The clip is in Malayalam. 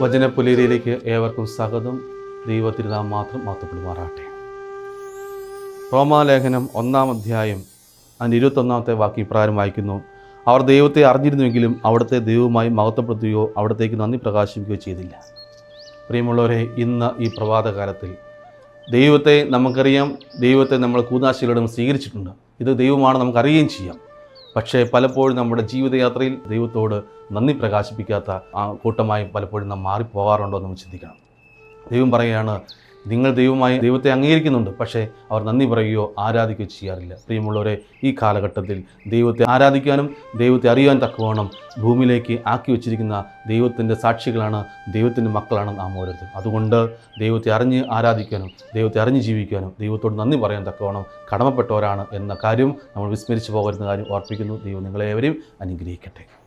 വചനപ്പുലരിയിലേക്ക് ഏവർക്കും സ്വാഗതം. ദൈവത്തിരുതാം മാത്രം മാത്രപ്പെടുമാറാട്ടെ റോമാലേഖനം ഒന്നാം അധ്യായം അതിന്റെ ഇരുപത്തൊന്നാമത്തെ വാക്യം ഇപ്രകാരം വായിക്കുന്നു. അവർ ദൈവത്തെ അറിഞ്ഞിരുന്നുവെങ്കിലും അവിടുത്തെ ദൈവവുമായി മഹത്വപ്പെടുത്തുകയോ അവിടത്തേക്ക് നന്ദി പ്രകാശിപ്പിക്കുകയോ ചെയ്തില്ല. പ്രിയമുള്ളവരെ ഇന്ന് ഈ പ്രഭാതകാലത്തിൽ ദൈവത്തെ നമുക്കറിയാം. ദൈവത്തെ നമ്മൾ കൂതാശികളും സ്വീകരിച്ചിട്ടുണ്ട്. ഇത് ദൈവമാണ് നമുക്കറിയുകയും ചെയ്യാം. പക്ഷേ പലപ്പോഴും നമ്മുടെ ജീവിതയാത്രയിൽ ദൈവത്തോട് നന്ദി പ്രകാശിപ്പിക്കാത്ത ആ കൂട്ടമായി പലപ്പോഴും നാം മാറിപ്പോകാറുണ്ടോ എന്ന് ചിന്തിക്കണം. ദൈവം പറയുകയാണ് നിങ്ങൾ ദൈവമായി ദൈവത്തെ അംഗീകരിക്കുന്നുണ്ട് പക്ഷേ അവർ നന്ദി പറയുകയോ ആരാധിക്കുകയോ ചെയ്യാറില്ല. പ്രിയമുള്ളവരെ ഈ കാലഘട്ടത്തിൽ ദൈവത്തെ ആരാധിക്കാനും ദൈവത്തെ അറിയാൻ തക്കവണ്ണം ഭൂമിയിലേക്ക് ആക്കി വച്ചിരിക്കുന്ന ദൈവത്തിന്റെ സാക്ഷികളാണ് ദൈവത്തിന്റെ മക്കളാണ് നാം ഓരോരുത്തരും അതുകൊണ്ട് ദൈവത്തെ അറിഞ്ഞ് ആരാധിക്കാനും ദൈവത്തെ അറിഞ്ഞ് ജീവിക്കാനും ദൈവത്തോട് നന്ദി പറയാൻ തക്കവണ്ണം കടമപ്പെട്ടവരാണ് എന്ന കാര്യം നമ്മൾ വിസ്മരിച്ചു പോകരുന്ന കാര്യം ഓർപ്പിക്കുന്നു. ദൈവം നിങ്ങളെവരെയും അനുഗ്രഹിക്കട്ടെ.